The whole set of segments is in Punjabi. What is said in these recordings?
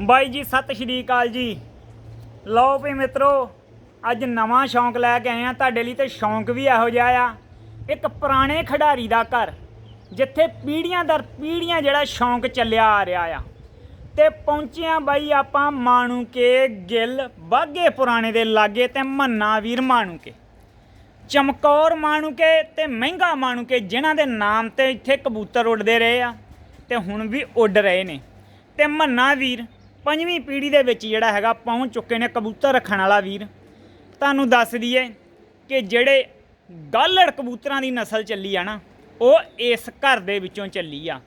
ਬਾਈ ਜੀ, ਸਤਿ ਸ਼੍ਰੀ ਅਕਾਲ ਜੀ। ਲਓ ਵੀ ਮਿੱਤਰੋ, ਅੱਜ ਨਵਾਂ ਸ਼ੌਂਕ ਲੈ ਕੇ ਆਏ ਆ। ਤੁਹਾਡੇ ਲਈ ਤੇ ਸ਼ੌਂਕ ਵੀ ਇਹੋ ਜਿਹਾ ਆ। ਇੱਕ ਪੁਰਾਣੇ ਖਿਡਾਰੀ ਦਾ ਘਰ, ਜਿੱਥੇ ਪੀੜ੍ਹੀਆਂ ਦਰ ਪੀੜ੍ਹੀਆਂ ਜਿਹੜਾ ਸ਼ੌਂਕ ਚੱਲਿਆ ਆ ਰਿਹਾ ਆ। ਤੇ ਪਹੁੰਚਿਆ ਬਾਈ ਆਪਾਂ ਮਾਣੂ ਕੇ ਗਿੱਲ ਬਾਗੇ ਪੁਰਾਣੇ ਦੇ ਲਾਗੇ ਤੇ ਮੰਨਾ ਵੀਰ ਮਾਣੂ ਕੇ ਚਮਕੌਰ ਮਾਣੂ ਕੇ ਤੇ ਮਹਿੰਗਾ ਮਾਣੂ ਕੇ ਜਿਨ੍ਹਾਂ ਦੇ ਨਾਮ ਤੇ ਇੱਥੇ ਕਬੂਤਰ ਉੱਡਦੇ ਰਹੇ ਆ ਤੇ ਹੁਣ ਵੀ ਉੱਡ ਰਹੇ ਨੇ। ਤੇ ਮੰਨਾ ਵੀਰ ਪੰਜਵੀਂ ਪੀੜ੍ਹੀ ਦੇ ਵਿੱਚ ਜਿਹੜਾ ਹੈਗਾ ਪਹੁੰਚ ਚੁੱਕੇ ਨੇ ਕਬੂਤਰ ਰੱਖਣ ਵਾਲਾ ਵੀਰ। ਤੁਹਾਨੂੰ ਦੱਸ ਦਈਏ ਕਿ ਜਿਹੜੇ ਗਾਲੜ ਕਬੂਤਰਾਂ ਦੀ ਨਸਲ ਚੱਲੀ ਆ ਨਾ, ਉਹ ਇਸ ਘਰ ਦੇ ਵਿੱਚੋਂ ਚੱਲੀ ਆ।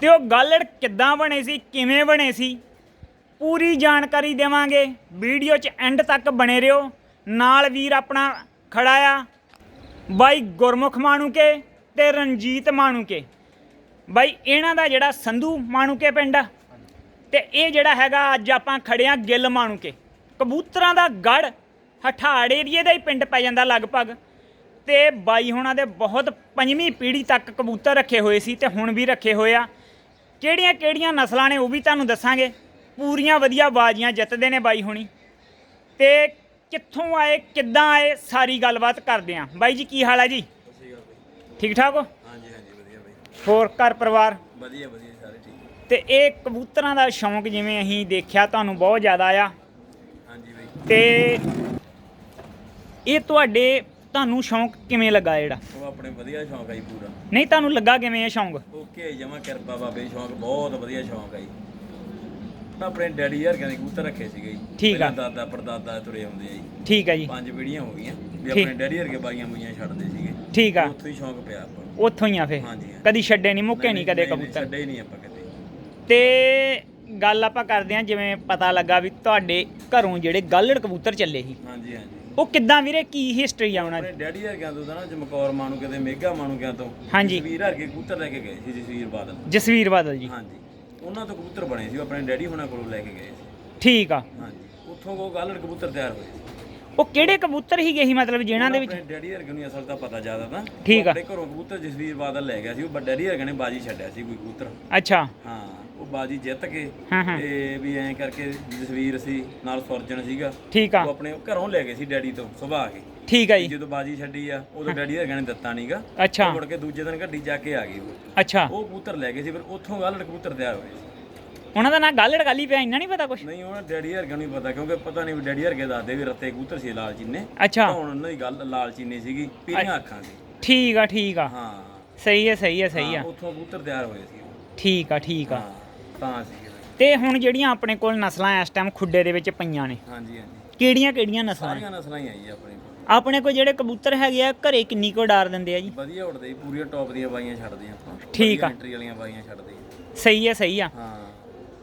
ਤੇ ਉਹ ਗਾਲੜ ਕਿੱਦਾਂ ਬਣੇ ਸੀ, ਕਿਵੇਂ ਬਣੇ ਸੀ, ਪੂਰੀ ਜਾਣਕਾਰੀ ਦੇਵਾਂਗੇ। ਵੀਡੀਓ 'ਚ ਐਂਡ ਤੱਕ ਬਣੇ ਰਹੋ। ਨਾਲ ਵੀਰ ਆਪਣਾ ਖੜਾ ਆ। ਬਾਈ ਗੁਰਮੁਖ ਮਾਣੂਕੇ ਤੇ ਰਣਜੀਤ ਮਾਣੂਕੇ। ਬਾਈ, ਇਹਨਾਂ ਦਾ ਜਿਹੜਾ ਸੰਧੂ ਮਾਣੂਕੇ ਪਿੰਡ ਆ ਤੇ ਇਹ ਜਿਹੜਾ ਹੈਗਾ ਅੱਜ ਆਪਾਂ ਖੜੇ ਆ ਗਿੱਲ ਮਾਣੂਕੇ ਕਬੂਤਰਾਂ ਦਾ ਗੜ ਹਠਾੜ ਏਰੀਏ ਦਾ ਹੀ ਪਿੰਡ ਪੈ ਜਾਂਦਾ ਲਗਭਗ। ਤੇ ਬਾਈ ਹੁਣਾਂ ਦੇ ਬਹੁਤ ਪੰਜਵੀਂ ਪੀੜ੍ਹੀ ਤੱਕ ਕਬੂਤਰ ਰੱਖੇ ਹੋਏ ਸੀ ਤੇ ਹੁਣ ਵੀ ਰੱਖੇ ਹੋਏ ਆ। ਕਿਹੜੀਆਂ ਕਿਹੜੀਆਂ ਨਸਲਾਂ ਨੇ ਉਹ ਵੀ ਤੁਹਾਨੂੰ ਦੱਸਾਂਗੇ। ਪੂਰੀਆਂ ਵਧੀਆ ਬਾਜ਼ੀਆਂ ਜਿੱਤਦੇ ਨੇ ਬਾਈ ਹੁਣੀ। ਤੇ ਕਿੱਥੋਂ ਆਏ ਕਿੱਦਾਂ ਆਏ ਸਾਰੀ ਗੱਲਬਾਤ ਕਰਦੇ ਆਂ। ਬਾਈ ਜੀ ਕੀ ਹਾਲ ਹੈ ਜੀ? ਠੀਕ ਠਾਕ ਹੋ? ਹਾਂਜੀ ਹਾਂਜੀ ਵਧੀਆ ਬਾਈ। ਹੋਰ ਘਰ ਪਰਿਵਾਰ? ਵਧੀਆ ਵਧੀਆ ਸਾਰੇ ਠੀਕ। ਤੇ ਇਹ ਕਬੂਤਰਾਂ ਦਾ ਸ਼ੌਂਕ ਜਿਵੇਂ ਅਸੀਂ ਦੇਖਿਆ ਤੁਹਾਨੂੰ ਬਹੁਤ ਜ਼ਿਆਦਾ ਆ। ਹਾਂਜੀ ਬਾਈ। ਤੇ ਇਹ ਤੁਹਾਡੇ ਤੁਹਾਨੂੰ ਸ਼ੌਂਕ ਕਿਵੇਂ ਲੱਗਾ ਜਿਹੜਾ? ਉਹ ਆਪਣੇ ਵਧੀਆ ਸ਼ੌਂਕ ਆਈ ਪੂਰਾ। ਨਹੀਂ ਤੁਹਾਨੂੰ ਲੱਗਾ ਕਿਵੇਂ ਇਹ ਸ਼ੌਂਕ? ਓਕੇ ਜਮਾ ਕਿਰਪਾ ਬਾਬੇ ਸ਼ੌਂਕ ਬਹੁਤ ਵਧੀਆ ਸ਼ੌਂਕ ਆਈ ਆਪਣੇ ਡੈਡੀ ਯਾਰ ਕਹਿੰਦੇ ਕਬੂਤਰ ਰੱਖੇ ਸੀਗੇ ਜੀ। ਠੀਕ ਆ। ਪਹਿਲਾਂ ਦਾਦਾ ਪੜਦਾਦਾ ਤੁਰੇ ਆਉਂਦੇ ਆ ਜੀ। ਠੀਕ ਹੈ ਜੀ। ਪੰਜ ਪੀੜ੍ਹੀਆਂ ਹੋ ਗਈਆਂ ਵੀ ਠੀਕ। ਆਪਣੇ ਡੈਡੀ ਵਰਗੇ ਬਾਈਆਂ ਬੁਈਆਂ ਛੱਡਦੇ ਸੀਗੇ। ਠੀਕ ਆ। ਉੱਥੋਂ ਹੀ ਸ਼ੌਂਕ ਪਿਆ ਆਪਾਂ ਨੂੰ। ਉੱਥੋਂ ਹੀ ਆ ਫੇ ਹਾਂਜੀ, ਹਾਂ। ਕਦੀ ਛੱਡੇ ਨਹੀਂ ਮੁੱਕੇ ਨਹੀਂ ਕਦੇ ਕਬੂਤਰ। ਛੱਡੇ ਹੀ ਨਹੀਂ ਆਪਾਂ ਕਦੇ। ਤੇ ਗੱਲ ਆਪਾਂ ਕਰਦੇ ਹਾਂ ਜਿਵੇਂ ਪਤਾ ਲੱਗਾ ਵੀ ਤੁਹਾਡੇ ਘਰੋਂ ਜਿਹੜੇ ਗਾਲੜ ਕਬੂਤਰ ਚੱਲੇ ਸੀ। ਹਾਂਜੀ ਹਾਂਜੀ। ਉਹ ਕਿੱਦਾਂ ਵੀਰੇ ਕੀ ਹਿਸਟਰੀ ਆ ਉਹਨਾਂ ਆਪਣੇ ਦੀ? ਡੈਡੀ ਵਰਗਿਆਂ ਤੋਂ ਤਾਂ ਨਾ ਜਮਕੌਰ ਮਾਣੂ ਕਿਤੇ ਮੇਗਾ ਮਾਣੂ ਕਿਆਂ ਤੋਂ ਹਾਂਜੀ। ਵੀਰ ਵਰਗੇ ਕਬੂਤਰ ਲੈ ਕੇ ਗਏ ਸੀ ਜਸਵੀਰ ਬਾਦਲ। ਜਸਵੀਰ ਬਾਦਲ ਜੀ। ਹਾਂਜੀ। ਉਹਨਾਂ ਤੋਂ ਕਬੂਤਰ ਬਣੇ ਸੀ ਉਹ ਆਪਣੇ ਡੈਡੀ ਹੁਣਾਂ ਕੋਲੋਂ ਲੈ ਕੇ ਗਏ ਸੀ। ਠੀਕ ਆ। ਹਾਂਜੀ। ਉੱਥੋਂ ਉਹ ਗਾਲੜ ਕਬੂਤਰ ਤਿਆਰ ਹੋਏ ਸੀ। ਉਹ ਕਿਹੜੇ ਕਬੂਤਰ ਹੀ ਗਏ ਸੀ ਮਤਲਬ ਜਿਨ੍ਹਾਂ ਦੇ ਵਿੱਚ? ਆਪਣੇ ਡੈਡੀ ਵਰਗੇ ਨੂੰ ਅਸਲ ਤਾਂ ਪਤਾ ਜ਼ਿਆਦਾ ਤਾਂ। ਠੀਕ ਆ। ਉਹ ਆਪਣੇ ਘਰੋਂ ਕਬੂਤਰ ਜਸਵੀਰ ਬਾਦਲ ਲੈ ਗਿਆ ਸੀ ਉਹ ਡੈਡੀ ਵਰਗੇ ਨੇ ਬਾਜੀ ਛੱਡਿਆ ਸੀ ਕੋਈ ਕਬੂਤਰ। ਅੱਛਾ। ਹਾਂ। ਉਹ ਬਾਜੀ ਜਿੱਤ ਕੇ ਤੇ ਵੀ ਐਂ ਕਰਕੇ ਜਸਵੀਰ ਸੀ ਨਾਲ ਸੁਰਜਣ ਸੀਗਾ। ਠੀਕ ਆ। ਉਹ ਆਪਣੇ ਘਰੋਂ ਲੈ ਗਏ ਸੀ ਡੈਡੀ ਤੋਂ ਸੁਭਾ ਕੇ। ਠੀਕ ਆ ਜੀ। ਜਦੋਂ ਬਾਜੀ ਛੱਡੀ ਆ ਉਦੋਂ ਡੈਡੀ ਵਰਗੇ ਨੇ ਦਿੱਤਾ ਨਹੀਂਗਾ ਅੱਛਾ। ਮੁੜ ਕੇ ਦੂਜੇ ਦਿਨ ਗੱਡੀ ਜਾ ਕੇ ਆ ਗਈ ਉਹ। ਅੱਛਾ। ਉਹ ਕਬੂਤਰ ਲੈ ਗਏ ਸੀ ਫਿਰ ਉੱਥੋਂ ਗਾਲੜ ਕਬੂਤਰ ਤਿਆਰ ਹੋਏ ਸੀ। ਉਹਨਾਂ ਦਾ ਨਾਂ ਗਾਲੜ ਗਾਲੀ ਪਿਆ ਇੰਨਾ ਨਹੀਂ ਪਤਾ ਕੁਛ? ਨਹੀਂ ਉਹਨਾਂ ਡੈਡੀ ਵਰਗੇ ਨੂੰ ਪਤਾ ਕਿਉਂਕਿ ਪਤਾ ਨਹੀਂ ਡੈਡੀ ਵਰਗੇ ਦੱਸਦੇ ਵੀ ਰੱਤੇ ਕਬੂਤਰ ਸੀ ਲਾਲ ਚੀਨੇ। ਅੱਛਾ। ਹੁਣ ਉਹਨਾਂ ਦੀ ਗੱਲ ਲਾਲ ਚੀਨੀ ਸੀਗੀ ਪੀਲੀਆਂ ਅੱਖਾਂ ਸੀ। ਠੀਕ ਆ ਠੀਕ ਆ। ਹਾਂ। ਸਹੀ ਹੈ ਸਹੀ ਹੈ ਸਹੀ ਆ। ਉੱਥੋਂ ਕਬੂਤਰ ਤਿਆਰ ਹੋਏ ਸੀ ਠੀਕ ਆ ਠੀਕ ਆ। ਤਾਂ ਹੁਣ ਜਿਹੜੀਆਂ ਆਪਣੇ ਕੋਲ ਨਸਲਾਂ ਇਸ ਟਾਈਮ ਖੁੱਡੇ ਦੇ ਵਿੱਚ ਪਈਆਂ ਨੇ। ਹਾਂਜੀ ਹਾਂਜੀ। ਕਿਹੜੀਆਂ ਕਿਹੜੀਆਂ ਨਸਲਾਂ ਨੇ? ਸਾਰੀਆਂ ਨਸਲਾਂ ਹੀ ਆਈ ਆਪਣੇ ਕੋਲ। ਆਪਣੇ ਕੋਲ ਜਿਹੜੇ ਕਬੂਤਰ ਹੈਗੇ ਆ ਘਰੇ ਕਿੰਨੀ ਕੋ ਡਾਰ ਦਿੰਦੇ ਆ ਜੀ? ਵਧੀਆ ਉੱਡਦੇ ਜੀ ਪੂਰੀਆਂ ਟੌਪ ਦੀਆਂ ਬਾਈਆਂ ਛੱਡਦੇ ਆਪਾਂ। ਠੀਕ ਆ। ਐਂਟਰੀ ਵਾਲੀਆਂ ਬਾਈਆਂ ਛੱਡਦੇ ਆ। ਸਹੀ ਹੈ ਸਹੀ ਆ। ਹਾਂ।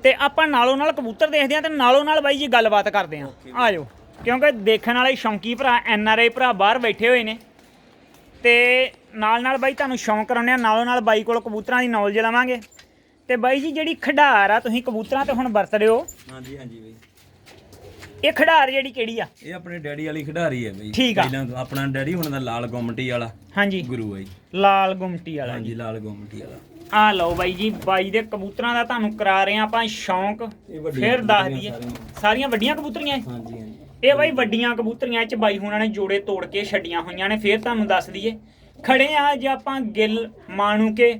ਤੇ ਆਪਾਂ ਨਾਲੋਂ ਨਾਲ ਕਬੂਤਰ ਦੇਖਦੇ ਆ ਤੇ ਨਾਲੋਂ ਨਾਲ ਬਾਈ ਜੀ ਗੱਲਬਾਤ ਕਰਦੇ ਆ। ਆ ਜਾਓ। ਕਿਉਂਕਿ ਦੇਖਣ ਵਾਲੇ ਸ਼ੌਂਕੀ ਭਰਾ ਐਨ ਆਰ ਆਈ ਭਰਾ ਬਾਹਰ ਬੈਠੇ ਹੋਏ ਨੇ। ਤੇ ਨਾਲ ਨਾਲ ਬਾਈ ਤੁਹਾਨੂੰ ਸ਼ੌਂਕ ਕਰਾਉਂਦੇ ਆ ਨਾਲੋਂ ਨਾਲ ਬਾਈ ਕੋਲ ਕਬੂਤਰਾਂ ਦੀ ਨੌਲੇਜ ਲਵਾਂਗੇ। ਤੇ ਬਾਈ ਜੀ ਜਿਹੜੀ ਖਿਡਾਰ ਆ ਤੁਸੀਂ ਕਬੂਤਰਾਂ ਤੇ ਹੁਣ ਵਰਤ ਰਹੇ ਹੋ। ਹਾਂਜੀ ਹਾਂਜੀ ਬਈ। ਇਹ ਖਿਡਾਰ ਜਿਹੜੀ ਕਿਹੜੀ ਆ? ਇਹ ਆਪਣੇ ਡੈਡੀ ਵਾਲੀ ਖਿਡਾਰੀ ਹੈ ਬਈ। ਠੀਕ ਆ। ਆਪਣਾ ਡੈਡੀ ਹੁਣ ਦਾ ਲਾਲ ਗੁੰਮਟੀ ਵਾਲਾ ਹਾਂਜੀ। ਗੁਰੂ ਹੈ ਜੀ। ਲਾਲ ਗੁੰਮਟੀ ਵਾਲਾ ਹਾਂਜੀ ਲਾਲ ਗੁੰਮਟੀ ਵਾਲਾ। ਆ ਲਓ ਬਾਈ ਜੀ ਬਾਈ ਦੇ ਕਬੂਤਰਾਂ ਦਾ ਤੁਹਾਨੂੰ ਕਰਾ ਰਹੇ ਆ ਆਪਾਂ ਸ਼ੌਂਕ। ਇਹ ਵੱਡੀਆਂ ਫਿਰ ਦੱਸ ਦਈਏ। ਸਾਰੀਆਂ। ਸਾਰੀਆਂ ਵੱਡੀਆਂ ਕਬੂਤਰੀਆਂ ਇਹ? ਹਾਂਜੀ ਹਾਂਜੀ। ਇਹ ਬਾਈ ਵੱਡੀਆਂ ਕਬੂਤਰੀਆਂ ਚ ਬਾਈ ਹੁਣਾਂ ਨੇ ਜੋੜੇ ਤੋੜ ਕੇ ਛੱਡੀਆਂ ਹੋਈਆਂ ਨੇ। ਫੇਰ ਤੁਹਾਨੂੰ ਦੱਸ ਦਈਏ। ਖੜੇ ਆ ਅੱਜ ਆਪਾਂ ਗਿੱਲ ਮਾਣੂਕੇ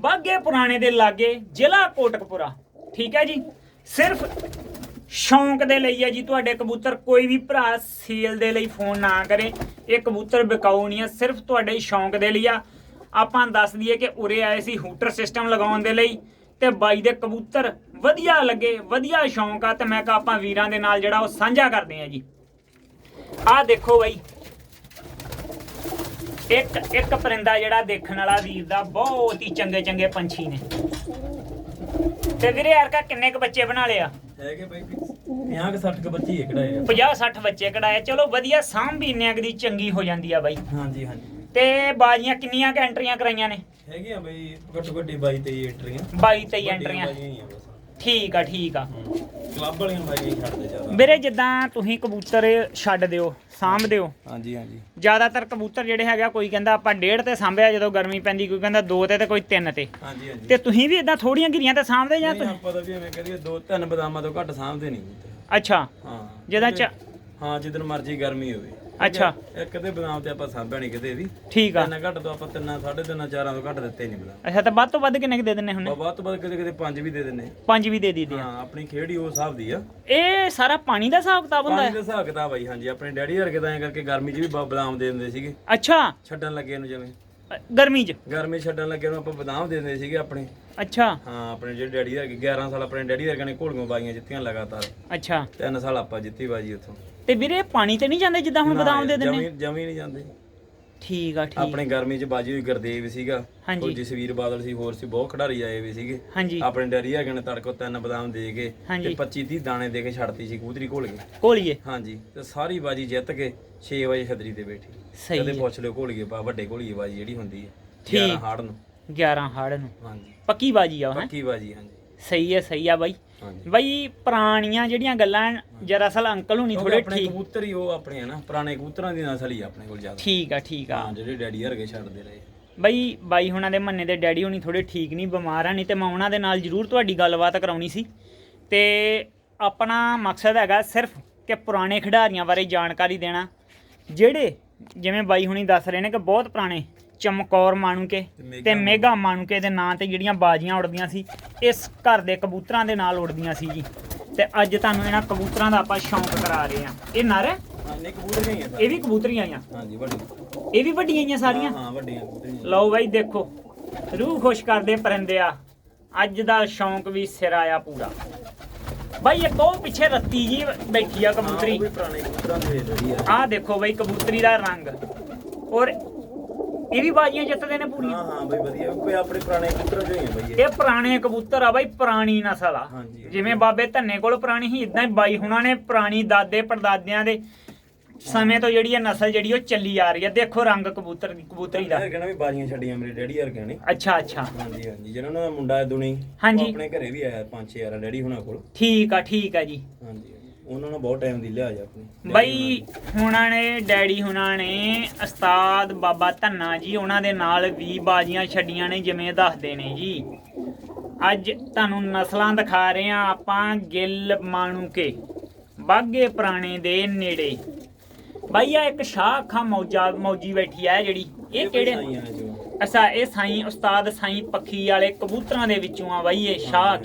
ਬਾਗੇ ਪੁਰਾਣੇ ਦੇ ਲਾਗੇ ਜ਼ਿਲ੍ਹਾ ਕੋਟਕਪੁਰਾ। ਠੀਕ ਹੈ ਜੀ? ਸਿਰਫ ਸ਼ੌਂਕ ਦੇ ਲਈ ਹੈ ਜੀ ਤੁਹਾਡੇ ਕਬੂਤਰ। ਕੋਈ ਵੀ ਭਰਾ ਸੇਲ ਦੇ ਲਈ ਫੋਨ ਨਾ ਕਰੇ। ਇਹ ਕਬੂਤਰ ਵਿਕਾਊ ਨਹੀਂ ਹੈ, ਸਿਰਫ ਤੁਹਾਡੇ ਸ਼ੌਂਕ ਦੇ ਲਈ ਆ। ਆਪਾਂ ਦੱਸ ਦਈਏ ਕਿ ਉਰੇ ਆਏ ਸੀ ਹੂਟਰ ਸਿਸਟਮ ਲਗਾਉਣ ਦੇ ਲਈ ਤੇ ਬਾਈ ਦੇ ਕਬੂਤਰ ਵਧੀਆ ਲੱਗੇ, ਵਧੀਆ ਸ਼ੌਂਕ ਆ ਤੇ ਮੈਂ ਕਿਹਾ ਆਪਾਂ ਵੀਰਾਂ ਦੇ ਨਾਲ ਜਿਹੜਾ ਉਹ ਸਾਂਝਾ ਕਰਦੇ ਆ ਜੀ। ਆਹ ਦੇਖੋ ਬਾਈ ਇੱਕ ਇੱਕ ਪਰਿੰਦਾ ਜਿਹੜਾ ਦੇਖਣ ਵਾਲਾ ਵੀਰ ਦਾ ਬਹੁਤ ਹੀ ਚੰਗੇ ਚੰਗੇ ਪੰਛੀ ਨੇ। ਤੇ ਵੀਰੇ ਯਾਰ ਕਾ ਕਿੰਨੇ ਕ ਬੱਚੇ ਬਣਾ ਲਿਆ ਹੈਗੇ ਬਈ 50 ਕਿ 60 ਕ ਬੱਚੇ ਹੀ ਕਢਾਏ ਆ। 50 60 ਬੱਚੇ ਕਢਾਏ ਚਲੋ ਵਧੀਆ ਸਾਂਭ ਵੀ ਇੰਨੇ ਕੁ ਦੀ ਚੰਗੀ ਹੋ ਜਾਂਦੀ ਆ ਬਾਈ। ਹਾਂਜੀ ਹਾਂਜੀ। ਤੇ ਬਾਜੀਆਂ ਕਿੰਨੀਆਂ ਕ ਐਂਟਰੀਆਂ ਕਰਾਈਆਂ ਨੇ? ਹੈਗੇ ਆ ਬਈ ਘੱਟੋ ਘੱਟੀ 22 23 ਐਂਟਰੀਆਂ 22 23 ਐਂਟਰੀਆਂ ਬਾਈਆਂ ਹੀ ਆ ਬਸ। ਠੀਕ ਆ ਠੀਕ ਆ। ਕਲੱਬ ਵਾਲੀਆਂ ਬਾਈ ਛੱਡਦੇ ਜ਼ਿਆਦਾ। ਵੀਰੇ ਜਿੱਦਾਂ ਤੁਸੀਂ ਕਬੂਤਰ ਛੱਡ ਦਿਓ ਸਾਂਭ ਦਿਓ। ਹਾਂਜੀ ਹਾਂਜੀ। ਜ਼ਿਆਦਾਤਰ ਕਬੂਤਰ ਜਿਹੜੇ ਹੈਗਾ ਕੋਈ ਕਹਿੰਦਾ ਆਪਾਂ ਡੇਢ ਤੇ ਸਾਂਭਿਆ ਜਦੋਂ ਗਰਮੀ ਪੈਂਦੀ ਕੋਈ ਕਹਿੰਦਾ ਦੋ ਤੇ ਤੇ ਕੋਈ ਤਿੰਨ ਤੇ। ਹਾਂਜੀ ਹਾਂਜੀ। ਤੇ ਤੁਸੀਂ ਵੀ ਇਦਾਂ ਥੋੜੀਆਂ ਗਿਰੀਆਂ ਤੇ ਸਾਂਭਦੇ ਜਾਂ ਨਹੀਂ ਤੁਸੀਂ? ਆਪਾਂ ਤਾਂ ਵੀ ਐਵੇਂ ਕਰੀਏ ਦੋ ਤਿੰਨ ਬਦਾਮਾਂ ਤੋਂ ਘੱਟ ਸਾਂਭਦੇ ਨਹੀਂ ਅੱਛਾ। ਹਾਂ। ਜਿਹਦਾ ਚ ਹਾਂ ਜਿੱਦਨ ਮਰਜ਼ੀ ਗਰਮੀ ਹੋਵੇ। ਅੱਛਾ। ਇੱਕ ਤੇ ਬਦਾਮ ਤੇ ਆਪਾਂ ਸਾਂਭਿਆ ਨਹੀਂ ਕਿਤੇ ਵੀ। ਠੀਕ ਆ। ਤਿੰਨ ਘੱਟ ਤੋਂ ਆਪਾਂ ਤਿੰਨਾਂ ਸਾਢੇ ਤਿੰਨਾਂ ਚਾਰਾਂ ਤੋਂ ਘੱਟ ਦਿੱਤੇ ਨਹੀਂ ਬਦਾਮ। ਅੱਛਾ ਤਾਂ ਵੱਧ ਤੋਂ ਵੱਧ ਕਿੰਨੇ ਕੁ ਦੇ ਦਿੰਨੇ ਹੁੰਨੇ? ਵੱਧ ਤੋਂ ਵੱਧ ਕਿਤੇ ਕਿਤੇ ਪੰਜ ਵੀ ਦੇ ਦਿੰਨੇ। ਪੰਜ ਵੀ ਦੇ ਦਈਦੇ ਆ। ਹਾਂ ਆਪਣੀ ਖੇੜੀ ਉਹ ਹਿਸਾਬ ਦੀ ਆ। ਇਹ ਸਾਰਾ ਪਾਣੀ ਦਾ ਹਿਸਾਬ ਕਿਤਾਬ ਹੁੰਦਾ ਪਾਣੀ ਹੈ? ਦੇ ਹਿਸਾਬ ਕਿਤਾਬ ਆਈ ਹਾਂਜੀ। ਆਪਣੇ ਡੈਡੀ ਵਰਗੇ ਤਾਂ ਐਂ ਕਰਕੇ ਗਰਮੀ 'ਚ ਵੀ ਬ- ਬਦਾਮ ਦੇ ਦਿੰਦੇ ਸੀਗੇ। ਅੱਛਾ। ਛੱਡਣ ਲੱਗੇ ਨੂੰ ਜਿਵੇਂ। ਅ, ਗਰਮੀ 'ਚ? ਗਰਮੀ 'ਚ ਛੱਡਣ ਲੱਗੇ ਨੂੰ ਆਪਾਂ ਬਦਾਮ ਦੇ ਦਿੰਦੇ ਸੀਗੇ ਆਪਣੇ। ਅੱਛਾ। ਹਾਂ ਆਪਣੇ ਜਿਹੜੇ ਡੈਡੀ ਵਰਗੇ 11 ਸਾਲ ਆਪਣੇ ਡੈਡੀ ਵਰਗੇ ਨੇ ਘੋੜੀਆਂ ਬਾਈਆਂ ਜਿੱਤੀਆਂ ਲਗਾਤਾਰ। ਅੱਛਾ। ਤਿੰਨ ਸਾਲ ਆਪਾਂ ਜਿੱਤੀ ਬਾਜੀ ਉੱਥੋਂ। ਤੇ ਵੀਰੇ ਪਾਣੀ ਤੇ ਨਹੀਂ ਜਾਂਦੇ ਜਿੱਦਾਂ ਹੁਣ ਬਦਾਮ ਦੇ ਦਿੰਨੇ ਜਮੀ ਜਮੀ ਨਹੀਂ ਜਾਂਦੇ। ਠੀਕ ਆ ਠੀਕ। ਆਪਣੇ ਗਰਮੀ 'ਚ ਬਾਜੀ ਹੋਈ ਗੁਰਦੇਵ ਸੀਗਾ। ਹਾਂਜੀ। ਜਸਵੀਰ ਬਾਦਲ ਸੀ ਹੋਰ ਸੀ ਬਹੁਤ ਖਿਡਾਰੀ ਆਏ ਵੀ ਸੀਗੇ। ਹਾਂਜੀ। ਆਪਣੇ ਹੈਗੇ ਨੇ ਤੜਕੋ ਤਿੰਨ ਬਦਾਮ ਦੇ ਕੇ। ਤੇ 25 30 ਦਾਣੇ ਦੇ ਕੇ ਛੱਡਤੀ ਸੀ ਕੂਦਰੀ ਘੋਲ ਕੇ। ਕੋਲੀਏ ਹਾਂਜੀ। ਤੇ ਸਾਰੀ ਬਾਜੀ ਜਿੱਤ ਕੇ 6 ਵਜੇ ਛਤਰੀ ਤੇ ਬੈਠੀ। ਸਹੀ ਕਦੇ ਹੈ। ਪੁੱਛ ਲਿਓ ਘੋਲੀਏ ਬਾ ਵੱਡੇ ਘੋਲੀਏ ਬਾਜੀ ਜਿਹੜੀ ਹੁੰਦੀ ਹੈ। ਠੀਕ। 11 ਹਾੜ ਨੂੰ। 11 ਹਾੜ ਨੂੰ। ਹਾਂਜੀ। ਪੱਕੀ ਬਾਜੀ ਆ ਹੈ? ਪੱਕੀ ਬਾਜੀ ਹਾਂਜੀ। ਸਹੀ ਹੈ ਸਹੀ ਆ ਬਾਈ। ਬਾਈ ਪੁਰਾਣੀਆਂ ਜਿਹੜੀਆਂ ਗੱਲਾਂ ਦਰਅਸਲ ਅੰਕਲ ਹੁਣੀ ਥੋੜੇ ਆਪਣੇ ਠੀਕ। ਕਬੂਤਰ ਹੀ ਉਹ ਆਪਣੇ ਆ ਨਾ ਪੁਰਾਣੇ ਕਬੂਤਰਾਂ ਦੀ ਨਸਲ ਹੀ ਆ ਆਪਣੇ ਕੋਲ ਜ਼ਿਆਦਾ। ਠੀਕ ਆ ਠੀਕ ਆ। ਹਾਂ ਜਿਹੜੇ ਡੈਡੀ ਵਰਗੇ ਛੱਡਦੇ ਰਹੇ। ਬਈ ਬਾਈ ਹੁਣਾਂ ਦੇ ਮੰਨੇ ਦੇ ਡੈਡੀ ਹੁਣੀ ਥੋੜੇ ਠੀਕ ਨਹੀਂ ਬਿਮਾਰ ਆ ਨਹੀਂ ਤੇ ਮੈਂ ਉਹਨਾਂ ਦੇ ਨਾਲ ਜ਼ਰੂਰ ਤੁਹਾਡੀ ਗੱਲਬਾਤ ਕਰਾਉਣੀ ਸੀ। ਤੇ ਆਪਣਾ ਮਕਸਦ ਹੈਗਾ ਸਿਰਫ ਕਿ ਪੁਰਾਣੇ ਖਿਡਾਰੀਆਂ ਬਾਰੇ ਜਾਣਕਾਰੀ ਦੇਣਾ ਜਿਹੜੇ ਜਿਵੇਂ ਬਾਈ ਹੁਣੀ ਦੱਸ ਰਹੇ ਨੇ ਕਿ ਬਹੁਤ ਪੁਰਾਣੇ ਚਮਕੌਰ ਮਾਣੂਕੇ ਤੇ ਮੇਗਾ ਮਾਣੂਕੇ। ਦੇ ਨਾਂ ਤੇ ਜਿਹੜੀਆਂ ਬਾਜ਼ੀਆਂ ਉੜਦੀਆਂ ਸੀ ਇਸ ਘਰ ਦੇ ਕਬੂਤਰਾਂ ਦੇ ਨਾਲ ਉੜਦੀਆਂ ਸੀ ਜੀ। ਤੇ ਅੱਜ ਤੁਹਾਨੂੰ ਇਹਨਾਂ ਕਬੂਤਰਾਂ ਦਾ ਆਪਾਂ ਸ਼ੌਂਕ ਕਰਾ ਰਹੇ ਆ ਇਹ ਨਰ ਹੈ? ਹਾਂ ਨੇ ਕਬੂਤਰ ਹੀ ਆ ਇਹ ਵੀ ਕਬੂਤਰੀਆਂ ਆਈਆਂ ਹਾਂਜੀ ਵੱਡੇ ਇਹ ਵੀ ਵੱਡੀਆਂ ਆਈਆਂ ਸਾਰੀਆਂ? ਹਾਂ ਵੱਡੀਆਂ ਕਬੂਤਰੀਆਂ। ਲਓ ਬਾਈ ਦੇਖੋ। ਰੂਹ ਖੁਸ਼ ਕਰਦੇ ਪਰਿੰਦਿਆ ਅੱਜ ਦਾ ਸ਼ੌਂਕ ਵੀ ਸਿਰ ਆਇਆ ਪੂਰਾ। ਬਾਈ ਇੱਕ ਉਹ ਪਿੱਛੇ ਰੱਤੀ ਜੀ ਬੈਠੀ ਆ ਕਬੂਤਰੀ। ਆ। ਆਹ ਦੇਖੋ ਬਾਈ ਕਬੂਤਰੀ ਦਾ ਰੰਗ। ਔਰ ਇਹ ਵੀ ਬਾਜੀਆਂ ਜਿੱਤਦੇ ਨੇ ਪੂਰੀਆਂ। ਹਾਂ ਹਾਂ ਬਈ ਵਧੀਆ। ਕੋਈ ਆਪਣੇ ਪੁਰਾਣੇ ਕਬੂਤਰਾਂ ਦੇ ਹੀ ਆ ਬਈ ਇਹ। ਇਹ ਪੁਰਾਣੇ ਕਬੂਤਰ ਆ ਬਾਈ ਪੁਰਾਣੀ ਨਸਲ ਆ। ਹਾਂਜੀ। ਜਿਵੇਂ ਬਾਬੇ ਧੰਨੇ ਕੋਲ ਪੁਰਾਣੀ ਸੀ ਇਦਾਂ ਹੀ ਬਾਈ ਹੁਣਾਂ ਨੇ ਪੁਰਾਣੀ ਦਾਦੇ ਪੜਦਾਦਿਆਂ ਦੇ ਸਮੇਂ ਤੋਂ ਜਿਹੜੀ ਇਹ ਨਸਲ ਜਿਹੜੀ ਉਹ ਚੱਲੀ ਆ ਰਹੀ ਆ। ਦੇਖੋ ਰੰਗ ਕਬੂਤਰ ਦੀ। ਕਬੂਤਰੀ ਦਾ ਕਹਿਣਾ ਵੀ ਬਾਜੀਆਂ ਛੱਡੀਆਂ ਮੇਰੇ ਡੈਡੀ ਵਰਗੇ ਨੇ। ਅੱਛਾ ਅੱਛਾ। ਹਾਂਜੀ ਹਾਂਜੀ। ਜਿਹਨਾਂ ਦਾ ਮੁੰਡਾ ਹੈ ਦੁਨੀ ਹਾਂਜੀ। ਆਪਣੇ ਘਰੇ ਵੀ ਆਇਆ ਪੰਜ ਛੇ ਯਾਰ ਡੈਡੀ ਹੁਣਾਂ ਕੋਲ। ਠੀਕ ਆ ਠੀਕ ਆ ਜੀ। ਹਾਂਜੀ। ਉਹਨਾਂ ਨੂੰ ਬਹੁਤ ਟਾਈਮ ਦੀ ਲਿਆ ਆਪਣੀ। ਬਈ ਹੁਣਾਂ ਨੇ ਡੈਡੀ ਹੁਣਾਂ ਨੇ ਉਸਤਾਦ ਬਾਬਾ ਧੰਨਾ ਜੀ ਉਹਨਾਂ ਦੇ ਨਾਲ ਵੀ ਬਾਜ਼ੀਆਂ ਛੱਡੀਆਂ ਨੇ ਜਿਵੇਂ ਦੱਸਦੇ ਨੇ ਜੀ। ਅੱਜ ਤੁਹਾਨੂੰ ਨਸਲਾਂ ਦਿਖਾ ਰਹੇ ਆ ਆਪਾਂ ਗਿੱਲ ਮਾਣੂਕੇ ਬਾਗੇ ਪੁਰਾਣੇ ਦੇ ਨੇੜੇ। ਬਾਈ ਆ ਇੱਕ ਸ਼ਾਹ ਅੱਖਾਂ ਮੌਜਾ ਮੌਜੀ ਬੈਠੀ ਆ ਜਿਹੜੀ ਇਹ ਕਿਹੜੇ? ਜੋ ਅਸਾ ਇਹ ਸਾਈਂ ਉਸਤਾਦ ਸਾਈਂ ਪੱਖੀ ਵਾਲੇ ਕਬੂਤਰਾਂ ਦੇ ਵਿੱਚੋਂ ਆ ਬਾਈ ਇਹ ਸ਼ਾਹ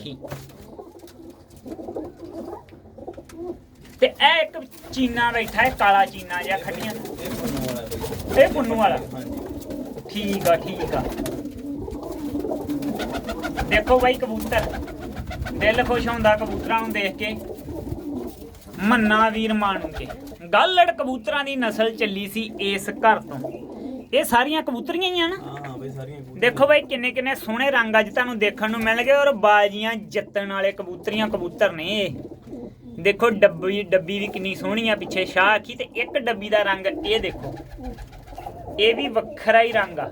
ਤੇ ਇਹ ਇੱਕ ਚੀਨਾ ਬੈਠਾ ਹੈ ਕਾਲਾ ਚੀਨਾ ਜਿਹਾ ਖੱਟੀਆਂ। ਇਹ ਪੁੰਨੂ ਵਾਲਾ। ਠੀਕ ਆ ਠੀਕ ਆ। ਦੇਖੋ ਬਾਈ ਕਬੂਤਰ। ਦਿਲ ਖੁਸ਼ ਹੁੰਦਾ ਕਬੂਤਰਾਂ ਨੂੰ ਦੇਖ ਕੇ। ਮੰਨਾ ਵੀਰ ਮਾਣੂ ਕੇ। ਗੱਲੜ ਕਬੂਤਰਾਂ ਦੀ ਨਸਲ ਚੱਲੀ ਸੀ ਇਸ ਘਰ ਤੋਂ। ਇਹ ਸਾਰੀਆਂ ਕਬੂਤਰੀਆਂ ਹੀ ਆ ਨਾ। ਹਾਂ ਬਈ ਸਾਰੀਆਂ ਦੇਖੋ ਬਾਈ ਕਿੰਨੇ ਕਿੰਨੇ ਸੋਹਣੇ ਰੰਗ ਅੱਜ ਤੁਹਾਨੂੰ ਦੇਖਣ ਨੂੰ ਮਿਲ ਗਏ ਔਰ ਬਾਜੀਆਂ ਜਿੱਤਣ ਵਾਲੇ ਕਬੂਤਰੀਆਂ ਕਬੂਤਰ ਨੇ ਇਹ। ਦੇਖੋ ਡੱਬੀ ਡੱਬੀ ਵੀ ਕਿੰਨੀ ਸੋਹਣੀ ਆ ਪਿੱਛੇ ਸ਼ਾਹ ਆਖੀ ਤੇ ਇੱਕ ਡੱਬੀ ਦਾ ਰੰਗ ਇਹ ਦੇਖੋ। ਇਹ ਵੀ ਵੱਖਰਾ ਹੀ ਰੰਗ ਆ।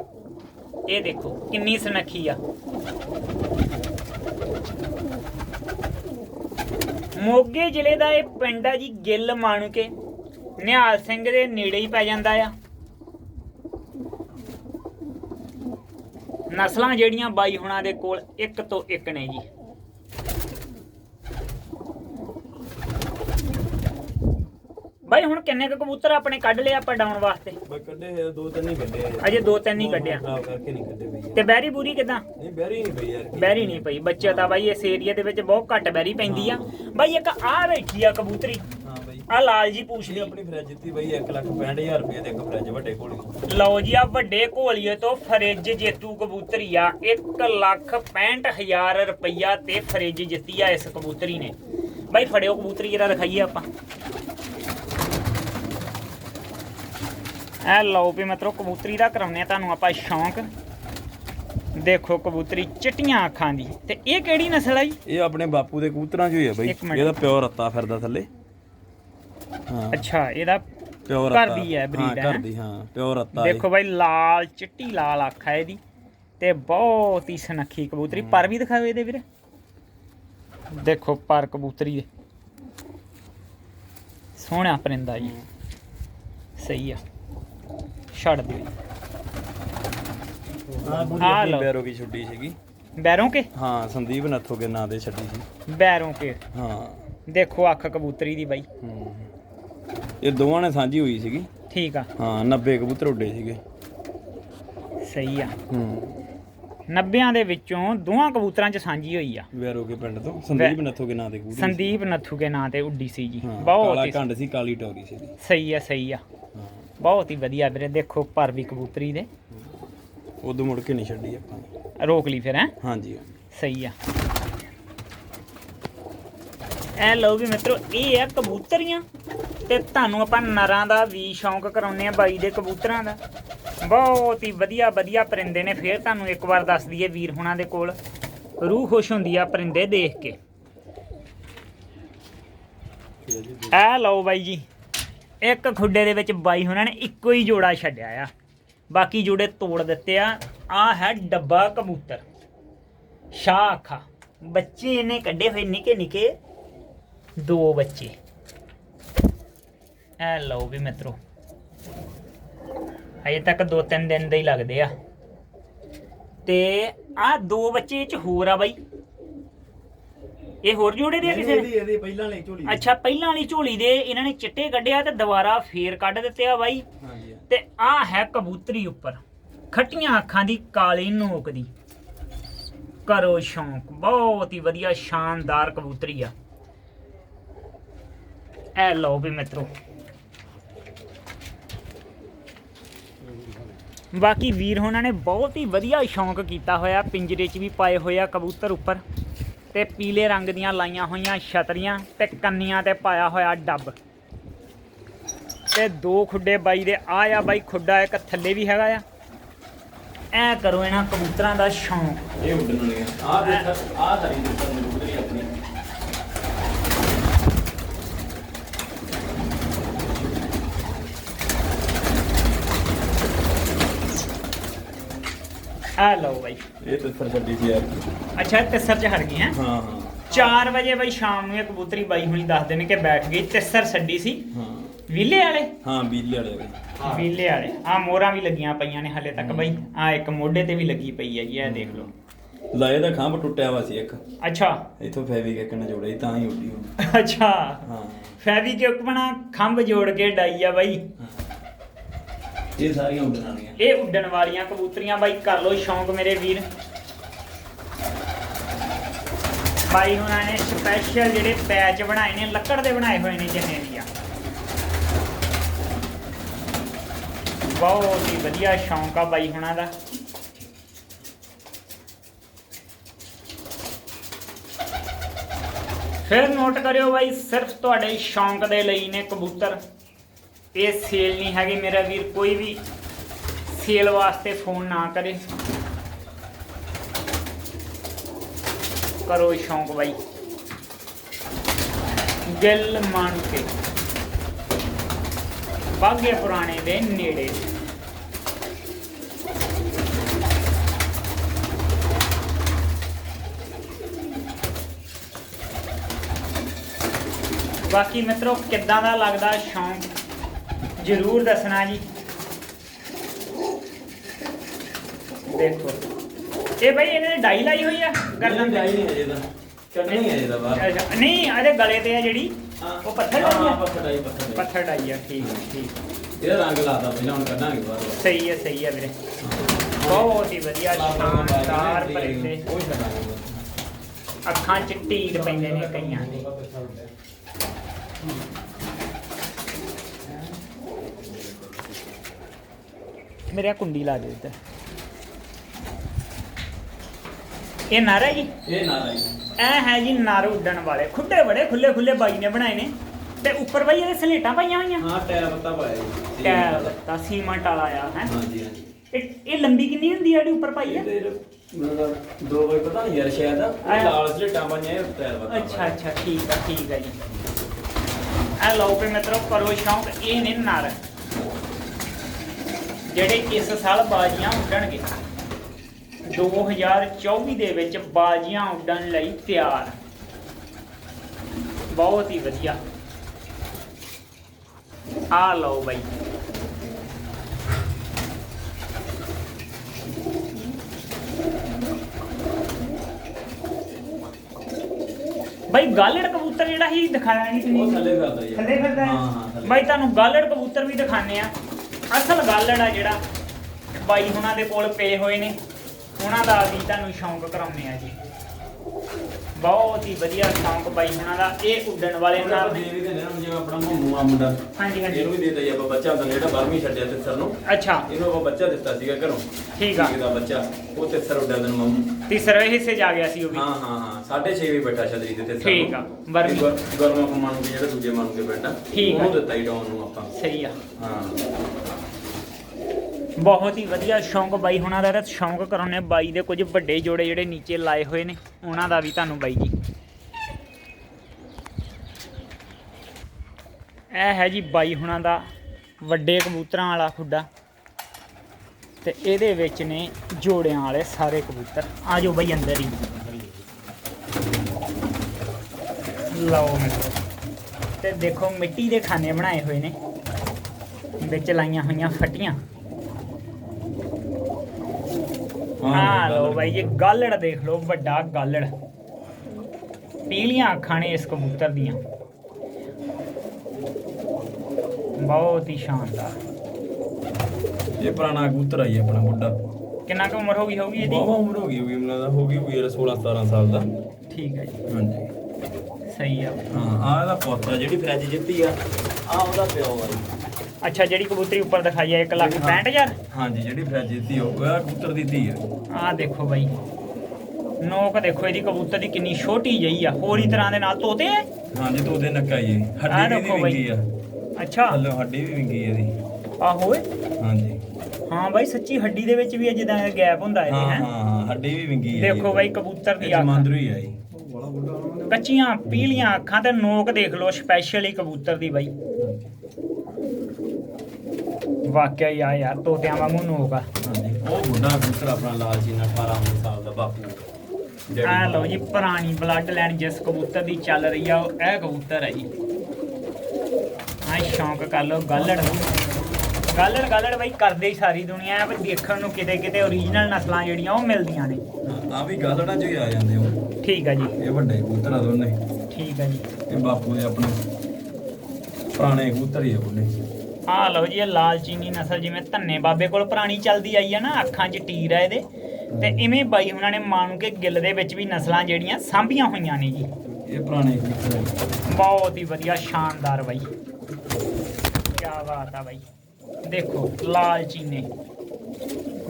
ਇਹ ਦੇਖੋ ਕਿੰਨੀ ਸੁਨੱਖੀ ਆ। ਮੋਗੇ ਜ਼ਿਲ੍ਹੇ ਦਾ ਇਹ ਪਿੰਡ ਆ ਜੀ ਗਿੱਲ ਮਾਣੂਕੇ। ਨਿਹਾਲ ਸਿੰਘ ਦੇ ਨੇੜੇ ਹੀ ਪੈ ਜਾਂਦਾ ਆ। ਨਸਲਾਂ ਜਿਹੜੀਆਂ ਬਾਈ ਹੁਣਾਂ ਦੇ ਕੋਲ ਇੱਕ ਤੋਂ ਇੱਕ ਨੇ ਜੀ। ਬਾਈ ਹੁਣ ਕਿੰਨੇ ਕੁ ਕਬੂਤਰ ਆਪਣੇ ਕੱਢ ਲਏ ਆਪਾਂ ਡਾਉਣ ਵਾਸਤੇ? ਬਈ ਕੱਢੇ ਦੋ ਤਿੰਨ ਹੀ ਕੱਢੇ ਆ। ਅਜੇ ਦੋ ਤਿੰਨ ਹੀ ਕੱਢਿਆ। ਖਰਾਬ ਕਰਕੇ ਨਹੀਂ ਕੱਢੇ ਬਈ। ਤੇ ਬੈਰੀ ਬੂਰੀ ਕਿਦਾਂ? ਨਹੀਂ ਬੈਰੀ ਨਹੀਂ ਬਈ ਯਾਰ। ਬੈਰੀ ਨਹੀਂ ਪਈ। ਬੱਚੇ ਤਾਂ ਬਾਈ ਇਸ ਏਰੀਆ ਦੇ ਵਿੱਚ ਬਹੁਤ ਘੱਟ ਬੈਰੀ ਪੈਂਦੀ ਆ। ਬਾਈ ਇੱਕ ਆ ਬੈਠੀ ਆ ਕਬੂਤਰੀ। ਹਾਂ ਬਈ। ਆ ਲਾਲ ਜੀ ਪੂਛ ਇਹ ਲਈ। ਆਪਣੀ ਫਰਿੱਜ ਦਿੱਤੀ ਬਈ 165000 ਰੁਪਏ ਦੇ ਇੱਕ ਫਰਿੱਜ ਵੱਡੇ ਕੋਲ ਲਓ ਜੀ ਆ ਵੱਡੇ ਘੋਲੀਏ ਤੋਂ ਫਰਿੱਜ ਜੇਤੂ ਕਬੂਤਰੀ ਆ। 1 ਲੱਖ 65000 ਰੁਪਈਆ ਤੇ ਫਰਿੱਜ ਜਿੱਤੀ ਆ ਇਸ ਕਬੂਤਰੀ ਨੇ। ਬਾਈ ਫੜਿਓ ਕਬੂਤਰੀ ਜਰਾ ਦਿਖਾਈਏ ਆਪਾਂ। ਐ ਲਓ ਵੀ ਮਤਲਬ ਕਬੂਤਰੀ ਦਾ ਕਰਾਉਨੇ ਆ ਤੁਹਾਨੂੰ ਆਪਾਂ ਸ਼ੌਂਕ। ਦੇਖੋ ਕਬੂਤਰੀ ਚਿੱਟੀਆਂ ਅੱਖਾਂ ਦੀ। ਤੇ ਇਹ ਕਿਹੜੀ ਨਸਲ ਆ ਜੀ? ਇਹ ਆਪਣੇ ਬਾਪੂ ਦੇ ਕਬੂਤਰਾਂ ਚੋਂ ਹੀ ਆ ਬਈ। ਇੱਕ ਮਿੰਟ। ਇਹਦਾ ਪਿਓਰ ਰੱਤਾ ਫਿਰਦਾ ਥੱਲੇ। ਹਾਂ। ਅੱਛਾ ਇਹਦਾ ਪਿਓਰ ਘਰ ਰੱਤਾ ਦੀ ਹੈ breed, ਹਾਂ, ਘਰ ਹੈਂ? ਦੀ ਹਾਂ ਪਿਓਰ ਰੱਤਾ। ਦੇਖੋ ਬਾਈ ਲਾਲ ਚਿੱਟੀ ਲਾਲ ਅੱਖ ਆ ਇਹਦੀ। ਤੇ ਬਹੁਤ ਹੀ ਸੁਨੱਖੀ ਕਬੂਤਰੀ। ਪਰ ਵੀ ਦਿਖਾਓ ਇਹਦੇ ਵੀਰੇ। ਦੇਖੋ ਪਰ ਕਬੂਤਰੀ ਦੇ ਸੋਹਣਾ ਪਰਿੰਦਾ ਜੀ। ਸਹੀ ਆ। ਛੱਡ ਦਿਓ ਜੀ। ਆ ਪੂਰੀ ਆਹ ਆਪਣੀ ਲਓ। ਬੈਰੋ ਕੀ ਛੁੱਡੀ ਸੀਗੀ। ਬੈਰੋਂ ਕੇ? ਹਾਂ ਸੰਦੀਪ ਨੱਥੋ ਕੇ ਨਾਂ ਦੇ ਛੱਡੀ ਸੀ। ਬੈਰੋਂ ਕੇ? ਹਾਂ। ਦੇਖੋ ਅੱਖ ਕਬੂਤਰੀ ਦੀ ਬਾਈ। ਹੂੰ। ਇਹ ਦੋਵਾਂ ਨੇ ਸਾਂਝੀ ਹੋਈ ਸੀਗੀ। ਠੀਕ ਆ। ਹਾਂ 90 ਕਬੂਤਰ ਉੱਡੇ ਸੀਗੇ। ਸਹੀ ਆ। ਹੂੰ। 90ਾਂ ਦੇ ਵਿੱਚੋਂ ਦੋਹਾਂ ਕਬੂਤਰਾਂ 'ਚ ਸਾਂਝੀ ਹੋਈ ਆ। ਬੈਰੋ ਕੇ ਪਿੰਡ ਤੋਂ? ਸੰਦੀਪ ਨੱਥੋ ਕੇ ਨਾਂ ਦੇ ਕਬੂਤਰ। ਸੰਦੀਪ ਨੱਥੂ ਕੇ ਨਾਂ ਤੇ ਉੱਡੀ ਸੀ ਜੀ। ਹਾਂ ਬਹੁਤ ਕਾਲਾ ਹੀ ਕੰਡ ਸੀ ਕਾਲੀ ਟੋਰੀ ਸੀ ਸਹੀ ਆ ਸਹੀ ਆ। ਹਾਂ। ਬਹੁਤ ਹੀ ਵਧੀਆ ਵੀਰੇ ਦੇਖੋ ਪਰ ਵੀ ਕਬੂਤਰੀ ਦੇ। ਉਦੋਂ ਮੁੜ ਕੇ ਨਹੀਂ ਛੱਡੀ ਆਪਾਂ ਨੇ। ਰੋਕ ਲਈ ਫਿਰ ਹੈ? ਹਾਂਜੀ। ਸਹੀ ਆ। ਐ ਲਓ ਵੀ ਮਿੱਤਰੋ ਇਹ ਆ ਕਬੂਤਰੀਆਂ। ਤੇ ਤੁਹਾਨੂੰ ਆਪਾਂ ਨਰਾਂ ਦਾ ਵੀ ਸ਼ੌਂਕ ਕਰਾਉਨੇ ਆ ਬਾਈ ਦੇ ਕਬੂਤਰਾਂ ਦਾ। ਬਹੁਤ ਹੀ ਵਧੀਆ ਵਧੀਆ ਪਰਿੰਦੇ ਨੇ। ਫੇਰ ਤੁਹਾਨੂੰ ਇੱਕ ਵਾਰ ਦੱਸ ਦਈਏ ਵੀਰ ਹੁਣਾਂ ਦੇ ਕੋਲ। ਰੂਹ ਖੁਸ਼ ਹੁੰਦੀ ਆ ਪਰਿੰਦੇ ਦੇਖ ਕੇ। ਐ ਲਓ ਬਾਈ ਜੀ ਇੱਕ ਖੁੱਡੇ ਦੇ ਵਿੱਚ ਬਾਈ ਉਹਨਾਂ ਨੇ, ਇੱਕੋ ਹੀ ਜੋੜਾ ਛੱਡਿਆ ਆ। ਬਾਕੀ ਜੋੜੇ ਤੋੜ ਦਿੱਤੇ ਆ। ਆ ਹੈ ਡੱਬਾ ਕਬੂਤਰ। ਸ਼ਾਹ ਅੱਖਾਂ ਬੱਚੇ ਇਹਨੇ ਕੱਢੇ ਹੋਏ, ਨਿੱਕੇ ਨਿੱਕੇ। ਦੋ ਬੱਚੇ। ਐ ਲਓ ਵੀ ਮਿੱਤਰੋ। ਅਜੇ ਤੱਕ ਦੋ ਤਿੰਨ ਦਿਨ ਦੇ ਹੀ ਲੱਗਦੇ ਆ। ਤੇ ਆ ਦੋ ਬੱਚੇ ਇਹ ਚ ਹੋਰ ਆ ਬਾਈ। ਇਹ ਹੋਰ ਜੋੜੇ ਦੇ ਆ ਕਿਸੇ ਨੇ? ਇਹਦੀ ਪਹਿਲਾਂ ਲਈ ਝੋਲੀ ਅੱਛਾ ਪਹਿਲਾਂ ਵਾਲੀ ਝੋਲੀ ਦੇ ਇਹਨਾਂ ਨੇ ਚਿੱਟੇ ਕੱਢਿਆ ਤੇ ਦੁਬਾਰਾ ਫੇਰ ਕੱਢ ਦਿੱਤੇ ਆ ਬਾਈ। ਹਾਂਜੀ ਤੇ ਆ ਹੈ ਕਬੂਤਰੀ ਉੱਪਰ ਖੱਟੀਆਂ ਅੱਖਾਂ ਦੀ ਕਾਲੀ ਨੋਕ ਦੀ। ਕਰੋ ਸ਼ੌਂਕ ਬਹੁਤ ਹੀ ਵਧੀਆ ਸ਼ਾਨਦਾਰ ਕਬੂਤਰੀ ਆ। ਐ ਲਓ ਵੀ ਮਿੱਤਰੋ। ਬਾਕੀ ਵੀਰ ਹੋਣਾ ਨੇ ਬਹੁਤ ਹੀ ਵਧੀਆ ਸ਼ੌਂਕ ਕੀਤਾ ਹੋਇਆ ਪਿੰਜਰੇ 'ਚ ਵੀ ਪਾਏ ਹੋਏ ਆ ਕਬੂਤਰ ਉੱਪਰ। ਤੇ ਪੀਲੇ ਰੰਗ ਦੀਆਂ ਲਾਈਆਂ ਹੋਈਆਂ ਛਤਰੀਆਂ ਤੇ ਕੰਨੀਆਂ ਤੇ ਪਾਇਆ ਹੋਇਆ ਡੱਬ। ਤੇ ਦੋ ਖੁੱਡੇ ਬਾਈ ਦੇ ਆ ਆ ਬਾਈ ਖੁੱਡਾ ਇੱਕ ਥੱਲੇ ਵੀ ਹੈਗਾ ਆ। ਐ ਕਰੋ ਇਹਨਾਂ ਕਬੂਤਰਾਂ ਦਾ ਸ਼ੌਂਕ। ਇਹ ਉੱਡਣ ਵਾਲੀਆਂ। ਆਹ ਦੇਖ ਸਾਰੀ ਦੇਖਣ ਨੂੰ ਕਬੂਤਰੀ ਆਪਣੀ। ਆ ਲਓ ਬਾਈ। ਇਹ ਤਾਂ ਫਿਰ ਛੱਡੀ ਸੀ ਯਾਰ। ਅੱਛਾ ਤਿੱਸਰ ਚ ਹਟ ਗਈ ਹੈ? ਹਾਂ ਹਾਂ। 4 ਵਜੇ ਬਾਈ ਸ਼ਾਮ ਨੂੰ ਇਹ ਕਬੂਤਰੀ ਬਾਈ ਹੁਣੀ ਦੱਸਦੇ ਨੇ ਕਿ ਬੈਠ ਗਈ ਤਿੱਸਰ ਛੱਡੀ ਸੀ। ਹਾਂ। ਵਿਲੇ ਵਾਲੇ? ਹਾਂ ਬਿਜਲੀ ਵਾਲੇ ਵਿਲੇ ਵਾਲੇ। ਆ ਮੋਹਰਾਂ ਵੀ ਲੱਗੀਆਂ ਪਈਆਂ ਨੇ ਹਲੇ ਤੱਕ ਬਾਈ। ਆ ਇੱਕ ਮੋਢੇ ਤੇ ਵੀ ਲੱਗੀ ਪਈ ਹੈ ਜੀ ਇਹ ਦੇਖ ਲਓ। ਲਾਏ ਦਾ ਖੰਭ ਟੁੱਟਿਆ ਵਾ ਸੀ ਇੱਕ। ਅੱਛਾ। ਇਥੋਂ ਫੈਵਿਕ ਇੱਕ ਨੇ ਜੋੜਿਆ ਸੀ, ਤਾਂ ਹੀ ਉੱਡੀ ਹੁਣ। ਅੱਛਾ। ਹਾਂ। ਫੈਵੀ ਕਿਉਕ ਬਣਾ ਖੰਭ ਜੋੜ ਕੇ ਡਾਈ ਆ ਬਾਈ। ਇਹ ਸਾਰੀਆਂ ਉੱਡਣ ਵਾਲੀਆਂ। ਇਹ ਉੱਡਣ ਵਾਲੀਆਂ ਕਬੂਤਰੀਆਂ ਬਾਈ, ਕਰ ਲੋ ਸ਼ੌਂਕ ਮੇਰੇ ਵੀਰ। ਬਾਈ ਹੁਣਾਂ ਨੇ ਸਪੈਸ਼ਲ ਜਿਹੜੇ ਪੈਚ ਬਣਾਏ ਨੇ, ਲੱਕੜ ਦੇ ਬਣਾਏ ਹੋਏ ਨੇ ਜਿੰਨੇ ਵੀ ਆ। ਬਹੁਤ ਹੀ ਵਧੀਆ ਸ਼ੌਂਕ ਆ ਬਾਈ ਹੁਣਾਂ ਦਾ। ਫਿਰ ਨੋਟ ਕਰਿਓ ਬਾਈ, ਸਿਰਫ ਤੁਹਾਡੇ ਸ਼ੌਂਕ ਦੇ ਲਈ ਨੇ ਕਬੂਤਰ। ਇਹ ਸੇਲ ਨਹੀਂ ਹੈਗੀ, ਮੇਰਾ ਵੀਰ ਕੋਈ ਵੀ ਸੇਲ ਵਾਸਤੇ ਫੋਨ ਨਾ ਕਰੇ। ਕਰੋ ਸ਼ੌਂਕ ਬਾਈ। ਦਿਲ ਮੰਨ ਕੇ। ਬਾਗੇ ਪੁਰਾਣੇ ਦੇ ਨੇੜੇ। ਬਾਕੀ ਮਿੱਤਰੋ, ਕਿੱਦਾਂ ਦਾ ਲੱਗਦਾ ਸ਼ੌਂਕ? ਜਰੂਰ ਦੱਸਣਾ ਜੀ। ਦੇਖੋ। ਇਹ ਬਈ ਇਹਨੇ ਡਾਈ ਲਾਈ ਹੋਈ ਆ ਗਰਦਨ ਤੇ ਨਹੀਂ ਅਜੇ ਦਾ ਚੜਨੀ ਹੈ ਇਹਦਾ ਬਾਹਰ। ਅੱਛਾ, ਨਹੀਂ ਇਹਦੇ ਗਲੇ ਤੇ ਆ ਜਿਹੜੀ। ਉਹ ਪੱਥਰ ਡਾਈ ਆ? ਪੱਥਰ ਡਾਈ ਪੱਥਰ ਡਾਈ। ਪੱਥਰ ਡਾਈ ਆ ਠੀਕ ਠੀਕ। ਇਹਦਾ ਰੰਗ ਲਾਦਾ ਪਹਿਲਾਂ ਹੁਣ ਕੱਢਾਂਗੇ ਬਾਹਰ। ਸਹੀ ਹੈ ਸਹੀ ਹੈ ਵੀਰੇ। ਬਹੁਤ ਹੀ ਵਧੀਆ ਸ਼ਾਨਦਾਰ ਪਰਿੰਦੇ ਅੱਖਾਂ ਚ ਢੀਡ ਪੈਂਦੇ ਨੇ ਕਈਆਂ ਦੇ। ਮੇਰੇ ਕੁੰਡੀ ਲਾ ਦੇ ਇੱਧਰ। ਇਹ ਨਰ ਜੀ? ਇਹ ਨਾ ਲਾਈ ਐ ਹੈ ਜੀ ਨਰ ਉੱਡਣ ਵਾਲੇ। ਖੁੱਡੇ ਬੜੇ ਖੁੱਲੇ ਖੁੱਲੇ ਬਾਈ ਨੇ ਬਣਾਏ ਨੇ। ਤੇ ਉੱਪਰ ਬਾਈ ਇਹਦੇ ਸਲੇਟਾਂ ਪਾਈਆਂ ਹੋਈਆਂ? ਹਾਂ ਟਾਇਰ ਪੱਤਾ ਪਾਇਆ ਜੀ। ਟੈਲ ਤਾਂ ਸੀਮੈਂਟ ਵਾਲਾ ਆ ਹੈ? ਹਾਂਜੀ ਹਾਂਜੀ। ਇਹ ਇਹ ਲੰਬੀ ਕਿੰਨੀ ਹੁੰਦੀ ਆ ਜਿਹੜੀ ਉੱਪਰ ਪਾਈ ਆ? ਮਤਲਬ ਦੋ ਵਜੇ ਪਤਾ ਨਹੀਂ ਯਾਰ ਸ਼ਾਇਦ ਇਹ ਲਾਲ ਸਲੇਟਾਂ ਪਾਈਆਂ ਇਹ ਟਾਇਰ ਪੱਤਾ ਅੱਛਾ ਅੱਛਾ ਠੀਕ ਆ ਠੀਕ ਆ ਜੀ। ਆ ਲਓ ਵੀ ਮਿੱਤਰੋ ਕਰੋ ਸ਼ੌਂਕ ਇਹ ਨੇ ਨਰ। ਜਿਹੜੇ ਇਸ ਸਾਲ ਬਾਜੀਆਂ ਉੱਡਣਗੇ। 2024 ਦੇ ਵਿੱਚ ਬਾਜੀਆਂ ਉੱਡਣ ਲਈ ਤਿਆਰ। ਬਹੁਤ ਹੀ ਵਧੀਆ। ਆ ਲਓ ਬਾਈ। ਬਾਈ ਗਾਲੜ ਕਬੂਤਰ ਜਿਹੜਾ ਸੀ ਦਿਖਾਇਆ ਨਹੀਂ ਉਹ ਤੁਸੀਂ ਥੱਲੇ ਫਿਰਦਾ ਜੀ। ਥੱਲੇ ਫਿਰਦਾ ਹੈ? ਹਾਂ ਹਾਂ ਥੱਲੇ। ਬਾਈ ਤੁਹਾਨੂੰ ਗਾਲੜ ਕਬੂਤਰ ਵੀ ਦਿਖਾਣੇ ਆ ਅਸਲ ਗਾਲੜ ਆ ਜਿਹੜਾ ਬਾਈ ਹੁਣਾਂ ਦੇ ਕੋਲ ਪਏ ਹੋਏ ਨੇ, ਉਹਨਾਂ ਦਾ ਵੀ ਤੁਹਾਨੂੰ ਸ਼ੌਂਕ ਕਰਾਉਂਦੇ ਆ ਜੀ। ਬਹੁਤ ਹੀ ਵਧੀਆ ਸ਼ੌਂਕ ਬਾਈ ਹੁਣਾਂ ਦਾ ਇਹ ਉੱਡਣ ਵਾਲੇ ਨਾਲ ਦੇ ਨੇ ਵੀ ਦੇ ਨੇ ਜਿਵੇਂ ਆਪਣਾ ਮੋਮੂ ਆ ਮੁੰਡਾ। ਹਾਂਜੀ ਹਾਂਜੀ। ਇਹਨੂੰ ਵੀ ਦੇ ਦਿੱਤਾ ਜੀ ਆਪਾਂ ਬੱਚਾ ਹੁੰਦਾ ਜਿਹੜਾ ਬਾਰਵੀਂ ਛੱਡਿਆ ਤੇ ਸਰ ਨੂੰ। ਅੱਛਾ। ਇਹਨੂੰ ਆਪਾਂ ਬੱਚਾ ਦਿੱਤਾ ਸੀਗਾ ਘਰੋਂ। ਠੀਕ ਆ। ਦਾ ਬੱਚਾ। ਉਹ ਤੇ ਸਰ ਉੱਡਿਆ ਦਿਨ ਮਮੂ। ਤੀਸਰੇ ਹਿੱਸੇ ਜਾ ਗਿਆ ਸੀ ਉਹ ਵੀ। ਹਾਂ ਹਾਂ ਹਾਂ। 6.5 ਵੀ ਬੈਠਾ ਛਤਰੀ ਤੇ ਤੇ ਸਰ ਠੀਕ ਆ, ਬਾਰਵੀਂ। ਗਰਮਾ ਕੋ ਮਾਨੂੰ ਜਿਹੜਾ ਦੂਜੇ ਮਾਨੂੰ ਕੇ ਬੈਠਾ। ਠੀਕ ਆ। ਉਹਨੂੰ ਦਿੱਤਾ ਹੀ ਡਾਉਨ ਨੂੰ ਆਪਾਂ। ਸਹੀ ਆ। ਹਾਂ। ਬਹੁਤ ਹੀ ਵਧੀਆ ਸ਼ੌਂਕ ਬਾਈ ਹੁਣਾਂ ਦਾ ਤੇ ਸ਼ੌਂਕ ਕਰਾਉਣੇ ਬਾਈ ਦੇ ਕੁਝ ਵੱਡੇ ਜੋੜੇ ਜਿਹੜੇ ਨੀਚੇ ਲਾਏ ਹੋਏ ਨੇ, ਉਹਨਾਂ ਦਾ ਵੀ ਤੁਹਾਨੂੰ ਬਾਈ ਜੀ। ਇਹ ਹੈ ਜੀ ਬਾਈ ਹੁਣਾਂ ਦਾ ਵੱਡੇ ਕਬੂਤਰਾਂ ਵਾਲਾ ਖੁੱਡਾ ਤੇ ਇਹਦੇ ਵਿੱਚ ਨੇ ਜੋੜਿਆਂ ਵਾਲੇ ਸਾਰੇ ਕਬੂਤਰ। ਆ ਜਾਓ ਬਾਈ ਅੰਦਰ ਹੀ। ਲਓ ਮਿੱਤਰੋ। ਤੇ ਦੇਖੋ ਮਿੱਟੀ ਦੇ ਖਾਨੇ ਬਣਾਏ ਹੋਏ ਨੇ, ਵਿੱਚ ਲਾਈਆਂ ਹੋਈਆਂ ਫੱਟੀਆਂ। ਆ ਲਓ ਬਾਈ ਜੀ ਗਾਲੜ। ਦੇਖ ਲਓ ਵੱਡਾ ਗਾਲੜ। ਪੀਲੀਆਂ ਅੱਖਾਂ ਨੇ ਇਸ ਕਬੂਤਰ ਦੀਆਂ। ਬਹੁਤ ਹੀ ਸ਼ਾਨਦਾਰ। ਇਹ ਪੁਰਾਣਾ ਕਬੂਤਰ ਆਈ ਆਪਣਾ ਬੁੱਢਾ ਕਿੰਨਾ ਕੁ ਉਮਰ ਹੋ ਗਈ ਹੋਊਗੀ ਬਹੁਤ ਇਹਦੀ ਉਮਰ ਹੋ ਗਈ ਹੋਈ ਮੈਨੂੰ ਲੱਗਦਾ ਹੋ ਗਈ ਹੋਈ 16 17 ਸਾਲ ਦਾ। ਠੀਕ ਹੈ ਜੀ। ਹਾਂਜੀ। ਸਹੀ ਆ। ਹਾਂ ਆ ਇਹਦਾ ਪੋਤਾ ਜਿਹੜੀ ਫ੍ਰਿਜ ਜਿੱਤੀ ਆ ਆ ਉਹਦਾ ਪਿਓ ਆ। ਅੱਛਾ ਜਿਹੜੀ ਕਬੂਤਰੀ ਉੱਪਰ ਦਿਖਾਈ ਹੈ 1 ਲੱਖ 65000 ਹਾਂਜੀ ਜਿਹੜੀ ਫ੍ਰਿਜ ਜਿੱਤੀ ਉਹ ਆ ਕਬੂਤਰ ਦੀ ਧੀ ਆ। ਆਹ ਦੇਖੋ ਬਾਈ। ਨੋਕ ਦੇਖੋ ਇਹਦੀ ਕਬੂਤਰ ਦੀ ਕਿੰਨੀ ਛੋਟੀ ਜਿਹੀ ਆ। ਹੋਰ ਹੀ ਤਰ੍ਹਾਂ ਦੇ ਨਾਲ ਤੋਤੇ ਹੈ ਹਾਂਜੀ ਤੋਂ ਉਹਦੇ ਨੱਕਾ ਹੀ ਹੈ ਆਹ ਹੱਡੀ ਵੀ ਦੇਖੋ ਇਹਦੀ ਬਾਈ। ਵਿੰਗੀ ਆ। ਅੱਛਾ। ਥੱਲੇ ਹੱਡੀ ਵੀ ਵਿੰਗੀ ਇਹਦੀ। ਆ ਹੋਏ ਹਾਂਜੀ। ਹਾਂ ਬਾਈ ਸੱਚੀ ਹੱਡੀ ਦੇ ਵਿੱਚ ਵੀ ਇਹ ਜਿੱਦਾਂ ਗੈਪ ਹੁੰਦਾ ਹਾਂ ਇਹਦੇ ਹੈ ਹਾਂ? ਹਾਂ ਹੱਡੀ ਵੀ ਵਿੰਗੀ ਆ ਦੇਖੋ ਬਾਈ ਕਬੂਤਰ ਦੀ ਇਹ ਅੱਖ। ਜਮਾਂਦਰੂ ਹੀ ਆਈ ਕੱਚੀਆਂ ਪੀਲੀਆਂ ਅੱਖਾਂ ਤੇ ਨੋਕ ਦੇਖ ਲਓ ਸਪੈਸ਼ਲੀ ਕਬੂਤਰ ਦੀ ਬਾਈ। ਵਾਕਿਆ ਹੀ ਆ ਯਾਰ ਤੋਤਿਆਂ ਵਾਂਗੂ ਨੋਕ ਆ। ਹਾਂਜੀ ਉਹ ਬੁੱਢਾ ਕਬੂਤਰ ਆਪਣਾ ਲਾਲ ਜੀ ਨਾਲ 18 19 ਸਾਲ ਦਾ ਬਾਪੂ। ਆ ਲਓ ਜੀ ਪੁਰਾਣੀ ਬਲੱਡ ਲਾਈਨ ਜਿਸ ਕਬੂਤਰ ਦੀ ਚੱਲ ਰਹੀ ਆ ਉਹ ਇਹ ਕਬੂਤਰ ਹੈ ਜੀ। ਆ ਸ਼ੌਂਕ ਕਰ ਲਓ ਗਾਲੜ ਗਾਲੜ ਗਾਲੜ ਬਾਈ ਕਰਦੇ ਹੀ ਸਾਰੀ ਦੁਨੀਆ ਆ ਪਰ ਦੇਖਣ ਨੂੰ ਕਿਤੇ ਕਿਤੇ ਓਰੀਜਨਲ ਨਸਲਾਂ ਜਿਹੜੀਆਂ ਉਹ ਮਿਲਦੀਆਂ ਨੇ। ਆ ਵੀ ਗਾਲੜਾ ਚ ਹੀ ਆ ਜਾਂਦੇ ਉਹ। ਠੀਕ ਆ ਜੀ। ਇਹ ਵੱਡੇ ਕਬੂਤਰ ਆ ਦੋਨੇ। ਠੀਕ ਆ ਜੀ। ਇਹ ਬਾਪੂ ਦੇ ਆਪਣੇ ਪੁਰਾਣੇ ਕਬੂਤਰ ਹੀ ਆ ਬੋਲੇ ਆ ਲਓ ਜੀ ਇਹ ਲਾਲ ਚੀਨੀ ਨਸਲ ਜਿਵੇਂ ਧੰਨੇ ਬਾਬੇ ਕੋਲ ਪੁਰਾਣੀ ਚੱਲਦੀ ਆਈ ਆ ਨਾ ਅੱਖਾਂ 'ਚ ਟੀਰ ਆ ਇਹਦੇ। ਤੇ ਇਵੇਂ ਬਾਈ ਉਹਨਾਂ ਨੇ ਮਾਨੂੰ ਕੇ ਗਿੱਲ ਦੇ ਵਿੱਚ ਵੀ ਨਸਲਾਂ ਜਿਹੜੀਆਂ ਸਾਂਭੀਆਂ ਹੋਈਆਂ ਨੇ ਜੀ। ਇਹ ਪੁਰਾਣੇ ਆ। ਬਹੁਤ ਹੀ ਵਧੀਆ ਸ਼ਾਨਦਾਰ ਬਾਈ। ਕੀ ਬਾਤ ਆ ਬਾਈ। ਦੇਖੋ ਲਾਲ ਚੀਨੇ।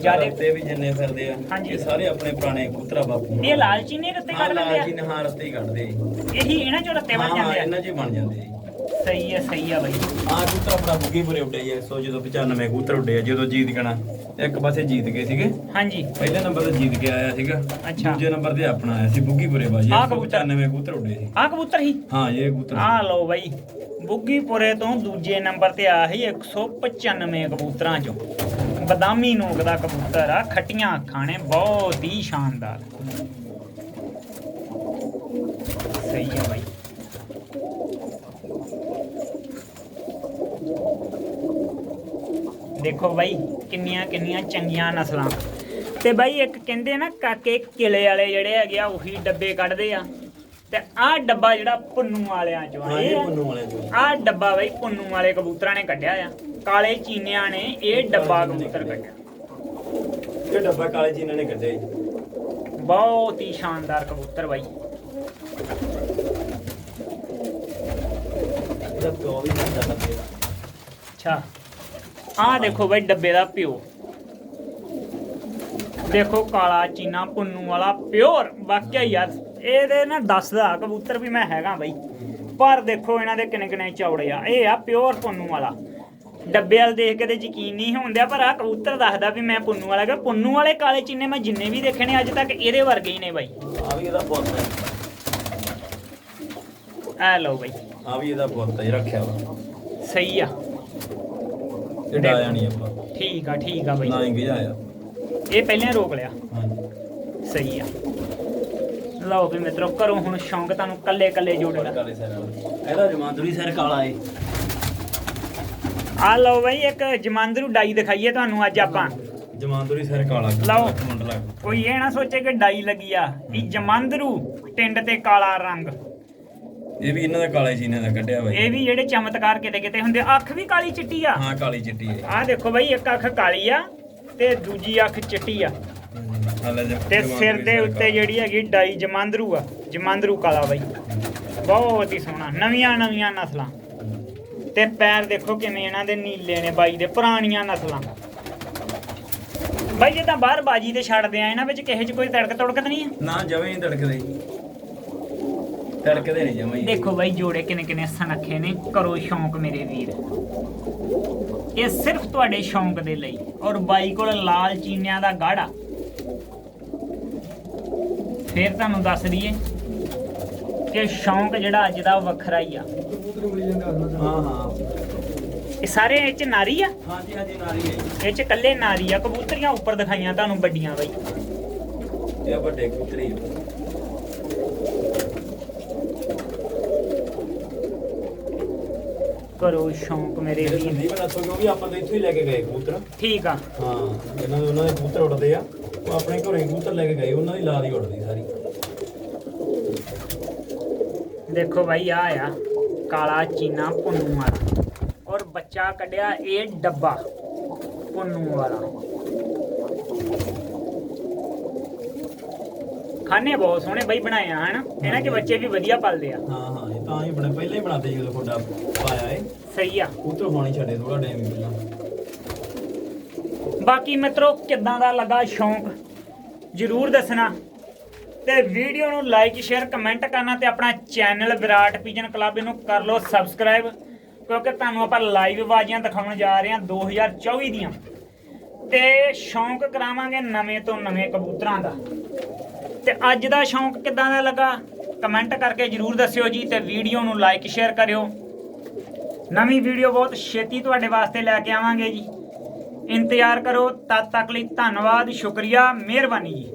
ਜਿਆਦੇ ਰਸਤੇ ਵੀ ਜਿੰਨੇ ਫਿਰਦੇ ਆ। ਇਹ ਸਾਰੇ ਆਪਣੇ ਪੁਰਾਣੇ ਕਬੂਤਰ ਆ ਬਾਪੂ ਇਹ ਲਾਲ ਚੀਨੇ ਰੱਤੇ ਕੱਢ ਲੈਂਦੇ ਨੇ ਹਾਂ ਰਸਤੇ ਹੀ ਕੱਢਦੇ। ਆ ਆ ਇਹੀ ਇਹਨਾਂ ਚੋਂ ਰੱਤੇ ਬਣ ਜਾਂਦੇ ਆ? ਇਹਨਾਂ 'ਚ ਬਣ ਜਾਂਦੇ ਆ ਸਹੀ ਹੈ ਸਹੀ ਆ ਬਾਈ। ਆ ਕਬੂਤਰ ਆਪਣਾ ਬੁੱਗੀ ਪੂਰੇ ਉੱਡੇ ਆ ਸੋ ਜਦੋਂ 95 ਕਬੂਤਰ ਉੱਡੇ ਆ ਜਦੋਂ ਜੀਤ ਗਣਾ ਇੱਕ ਪਾਸੇ ਜੀਤ ਗਏ ਸੀਗੇ। ਹਾਂਜੀ। ਪਹਿਲੇ ਨੰਬਰ ਤੇ ਜੀਤ ਕੇ ਆਇਆ ਸੀਗਾ ਅੱਛਾ। ਦੂਜੇ ਨੰਬਰ ਤੇ ਆਪਣਾ ਆਇਆ ਸੀ ਬੁੱਗੀ ਪੂਰੇ ਬਾਜੀ ਆਹ ਕਬੂਤਰ? 95 ਕਬੂਤਰ ਉੱਡੇ ਸੀ। ਆਹ ਕਬੂਤਰ ਹੀ? ਹਾਂ ਇਹ ਕਬੂਤਰ। ਆ ਲਓ ਬਾਈ ਬੁੱਗੀਪੁਰੇ ਤੋਂ ਦੂਜੇ ਨੰਬਰ ਤੇ ਆਇਆ ਸੀ 195 ਕਬੂਤਰਾਂ ਚੋਂ। ਬਦਾਮੀ ਨੋਕ ਦਾ ਕਬੂਤਰ ਆ ਖੱਟੀਆਂ ਅੱਖਾਂ ਨੇ ਬਹੁਤ ਹੀ ਸ਼ਾਨਦਾਰ। ਸਹੀ ਆ ਬਾਈ। ਦੇਖੋ ਬਾਈ ਕਿੰਨੀਆਂ ਕਿੰਨੀਆਂ ਚੰਗੀਆਂ ਨਸਲਾਂ। ਤੇ ਬਾਈ ਇੱਕ ਕਹਿੰਦੇ ਨਾ ਕਾਕੇ ਕਿਲੇ ਵਾਲੇ ਜਿਹੜੇ ਹੈਗੇ ਆ ਉਹੀ ਡੱਬੇ ਕੱਢਦੇ ਆ। ਤੇ ਆਹ ਡੱਬਾ ਜਿਹੜਾ ਪੁੰਨੂ ਵਾਲਿਆਂ ਚੋਂ ਆ ਹਾਂ ਇਹ। ਪੁੰਨੂ ਵਾਲੇ ਤੋਂ ਆਹ ਡੱਬਾ ਬਈ ਪੁੰਨੂ ਵਾਲੇ ਕਬੂਤਰਾਂ ਨੇ ਕੱਢਿਆ ਆ। ਕਾਲੇ ਚੀਨਿਆਂ ਨੇ ਇਹ ਡੱਬਾ ਕਬੂਤਰ ਕੱਢਿਆ। ਇਹ ਡੱਬਾ ਕਾਲੇ ਇਹਨਾਂ ਨੇ ਕੱਢਿਆ ਜੀ। ਬਹੁਤ ਹੀ ਸ਼ਾਨਦਾਰ ਕਬੂਤਰ ਬਾਈ। ਵੀ ਅੱਛਾ। ਆਹ ਦੇਖੋ ਬਈ ਡੱਬੇ ਦਾ ਪਿਓ। ਦੇਖੋ ਕਾਲਾ ਚੀਨਾ ਪੁੰਨੂ ਵਾਲਾ ਪਿਓਰ ਵਾਕਿਆ ਯਾਰ ਇਹਦੇ ਨਾ ਦੱਸਦਾ ਕਬੂਤਰ ਵੀ ਮੈਂ ਹੈਗਾ ਬਈ। ਪਰ ਦੇਖੋ ਇਹਨਾਂ ਦੇ ਕਿੰਨੇ ਕਿੰਨੇ ਚੌੜੇ ਆ। ਇਹ ਆ ਪਿਓਰ ਪੁੰਨੂ ਵਾਲਾ। ਡੱਬੇ ਵਾਲ ਦੇਖ ਕੇ ਤੇ ਯਕੀਨ ਨਹੀਂ ਹੁੰਦਿਆ ਪਰ ਆ ਕਬੂਤਰ ਦੱਸਦਾ ਵੀ ਮੈਂ ਪੁੰਨੂ ਵਾਲਾ ਕਿ ਪੁੰਨੂ ਵਾਲੇ ਕਾਲੇ ਚੀਨੇ ਮੈਂ ਜਿੰਨੇ ਵੀ ਦੇਖੇ ਨੇ ਅੱਜ ਤੱਕ ਇਹਦੇ ਵਰਗੇ ਹੀ ਨੇ ਬਾਈ। ਆ ਵੀ ਇਹਦਾ ਪੁੱਤ ਹੈ। ਆ ਲਓ ਬਾਈ। ਆ ਵੀ ਇਹਦਾ ਪੁੱਤ ਹੈ ਰੱਖਿਆ ਵਾ। ਸਹੀ ਆ। ਇਹ ਡਾਇਆ ਨਹੀਂ ਆਪਾਂ। ਠੀਕ ਆ ਠੀਕ ਆ ਬਾਈ। ਨਾ ਹੀ ਗਿਆਇਆ ਇਹ ਪਹਿਲਾਂ ਰੋਕ ਲਿਆ। ਹਾਂਜੀ। ਸਹੀ ਆ। ਲਓ ਵੀ ਮਿੱਤਰੋ ਕਰੋ ਹੁਣ ਸ਼ੌਂਕ ਤੁਹਾਨੂੰ ਕੱਲੇ ਕੱਲੇ ਜੋੜਨ ਦਾ ਕਾਲੇ ਸੈਰ ਵਾਲਾ। ਇਹਦਾ ਜਮਾਂਦਰੀ ਸੈਰ ਕਾਲਾ ਏ। ਆ ਲਓ ਬਈ ਇੱਕ ਜਮਾਂਦਰੂ ਡਾਈ ਦਿਖਾਈਏ ਤੁਹਾਨੂੰ ਅੱਜ ਆਪਾਂ। ਜਮਾਂਦਰੀ ਸਿਰ ਕਾਲਾ। ਲਓ। ਕੋਈ ਇਹ ਨਾ ਸੋਚੇ ਕਿ ਡਾਈ ਲੱਗੀ ਆ। ਇਹ ਜਮਾਂਦਰੂ ਟਿੰਡ ਤੇ ਕਾਲਾ ਰੰਗ। ਇਹ ਵੀ ਇਹਨਾਂ ਦਾ ਕਾਲੇ ਸੀਨੇ ਦਾ ਕੱਢਿਆ ਬਾਈ ਇਹ ਵੀ ਜਿਹੜੇ ਚਮਤਕਾਰ ਕਿਤੇ ਕਿਤੇ ਹੁੰਦੇ ਅੱਖ ਵੀ ਕਾਲੀ ਚਿੱਟੀ ਆ। ਹਾਂ ਕਾਲੀ ਚਿੱਟੀ ਹੈ। ਆਹ ਦੇਖੋ ਬਈ ਇੱਕ ਅੱਖ ਕਾਲੀ ਆ ਤੇ ਦੂਜੀ ਅੱਖ ਚਿੱਟੀ ਆ। ਹਾਲੇ ਜੇ ਤੇ ਸਿਰ ਦੇ ਉੱਤੇ। ਜਿਹੜੀ ਹੈਗੀ ਡਾਈ ਜਮਾਂਦਰੂ ਆ ਜਮਾਂਦਰੂ ਕਾਲਾ ਬਈ। ਬਹੁਤ ਹੀ ਸੋਹਣਾ ਨਵੀਆਂ ਨਵੀਆਂ ਨਸਲਾਂ। ਤੇ ਪੈਰ ਦੇਖੋ ਕਿਵੇਂ ਇਹਨਾਂ ਦੇ ਨੀਲੇ ਨੇ ਬਾਈ ਦੇ ਪੁਰਾਣੀਆਂ ਨਸਲਾਂ। ਬਾਈ ਜੇ ਤਾਂ ਬਾਹਰ ਬਾਜੀ ਤੇ ਛੱਡਦੇ ਆ ਇਹਨਾਂ ਵਿੱਚ ਕਿਸੇ 'ਚ ਕੋਈ ਤੜਕ ਤੜਕਤ ਨਹੀਂ ਹੈ? ਨਾ ਜਵੇਂ ਹੀ ਤੜਕਦੇ। ਤੜਕਦੇ ਨਹੀਂ ਦੇਖੋ ਬਾਈ ਜੋੜੇ ਕਿਨੇ ਕਿਨੇ ਸਨੱਖੇ ਨੇ ਕਰੋ ਸ਼ੌਂਕ ਮੇਰੇ ਵੀਰ। ਇਹ ਸਿਰਫ ਤੁਹਾਡੇ ਸ਼ੌਂਕ ਦੇ ਲਈ। ਔਰ ਬਾਈ ਕੋਲ ਲਾਲ ਚੀਨਿਆਂ ਦਾ ਗਾੜਾ। ਫਿਰ ਤੁਹਾਨੂੰ ਦੱਸ ਦਈਏ ਕਿ ਸ਼ੌਂਕ ਜਿਹੜਾ ਅੱਜ ਦਾ ਵੱਖਰਾ ਹੀ ਆ। ਹਾਂ ਹਾਂ। ਇਹ ਸਾਰੇ ਇਹ ਚ ਨਾਰੀ ਆ? ਹਾਂਜੀ ਹਾਂਜੀ ਨਾਰੀ ਹੈ ਇਹ ਚ ਕੱਲੇ ਨਾਰੀ ਆ। ਕਬੂਤਰੀਆਂ ਉੱਪਰ ਦਿਖਾਈਆਂ ਤੁਹਾਨੂੰ ਵੱਡੀਆਂ ਬਾਈ। ਇਹ ਵੱਡੇ ਕੁੱਤਰੀ ਕਰੋ ਸ਼ੌਂਕ ਮੇਰੇ ਵੀਰ ਸੰਦੀਪ ਦੱਸੋ ਕਿਉਂਕਿ ਆਪਾਂ ਤਾਂ ਇੱਥੋਂ ਹੀ ਲੈ ਕੇ ਗਏ ਕਬੂਤਰ। ਠੀਕ ਆ। ਹਾਂ ਇਹਨਾਂ ਦੇ ਉਹਨਾਂ ਦੇ ਕਬੂਤਰ ਉੱਡਦੇ ਆ ਉਹ ਆਪਣੇ ਘਰੇ ਕਬੂਤਰ ਲੈ ਕੇ ਗਏ ਉਹਨਾਂ ਦੀ ਲਾਦ ਹੀ ਉੱਡਦੀ ਸਾਰੀ। ਦੇਖੋ ਭਾਈ ਆ ਆ ਕਾਲਾ ਚੀਨਾ ਪੁੰਨੂ ਵਾਲਾ। ਔਰ ਬੱਚਾ ਕੱਢਿਆ ਇਹ ਡੱਬਾ ਪੁੰਨੂ ਵਾਲਾ। ਖਾਣੇ ਬਹੁਤ ਸੋਹਣੇ ਬਈ ਬਣਾਏ ਆ ਹਨ? ਇਹਨਾਂ 'ਚ ਬੱਚੇ ਵੀ ਵਧੀਆ ਪਲਦੇ ਆ। ਹਾਂ ਹਾਂ ਇਹ ਤਾਂ ਹੀ ਬਣੇ ਪਹਿਲਾਂ ਹੀ ਬਣਾਤੇ ਜਦੋਂ ਖੋਡਾ ਪਾਇਆ ਏ ਸਹੀ ਆ। ਕਬੂਤਰ ਹੋਣੀ ਛੱਡੇ ਥੋੜਾ ਟਾਈਮ ਪਹਿਲਾਂ। ਬਾਕੀ ਮਿੱਤਰੋ ਕਿੱਦਾਂ ਦਾ ਲੱਗਾ ਸ਼ੌਂਕ? ਜਰੂਰ ਦੱਸਣਾ। ਤੇ ਵੀਡੀਓ ਨੂੰ ਲਾਈਕ ਸ਼ੇਅਰ ਕਮੈਂਟ ਕਰਨਾ ਤੇ ਆਪਣਾ ਚੈਨਲ ਵਿਰਾਟ ਪੀਜਨ ਕਲੱਬ ਇਹਨੂੰ ਕਰ ਲਓ ਸਬਸਕ੍ਰਾਈਬ ਕਿਉਂਕਿ ਤੁਹਾਨੂੰ ਆਪਾਂ ਲਾਈਵ ਬਾਜ਼ੀਆਂ ਦਿਖਾਉਣ ਜਾ ਰਹੇ ਹਾਂ 2024 ਦੀਆਂ। ਤੇ ਸ਼ੌਂਕ ਕਰਾਵਾਂਗੇ ਨਵੇਂ ਤੋਂ ਨਵੇਂ ਕਬੂਤਰਾਂ ਦਾ। ਤੇ ਅੱਜ ਦਾ ਸ਼ੌਂਕ ਕਿੱਦਾਂ ਦਾ ਲੱਗਾ? ਕਮੈਂਟ ਕਰਕੇ ਜਰੂਰ ਦੱਸਿਓ ਜੀ ਤੇ ਵੀਡੀਓ ਨੂੰ ਲਾਈਕ ਸ਼ੇਅਰ ਕਰਿਓ। ਨਵੀਂ ਵੀਡੀਓ ਬਹੁਤ ਛੇਤੀ ਤੁਹਾਡੇ ਵਾਸਤੇ ਲੈ ਕੇ ਆਵਾਂਗੇ ਜੀ। ਇੰਤਜ਼ਾਰ ਕਰੋ, ਤਦ ਤੱਕ ਲਈ ਧੰਨਵਾਦ, ਸ਼ੁਕਰੀਆ, ਮਿਹਰਬਾਨੀ ਜੀ।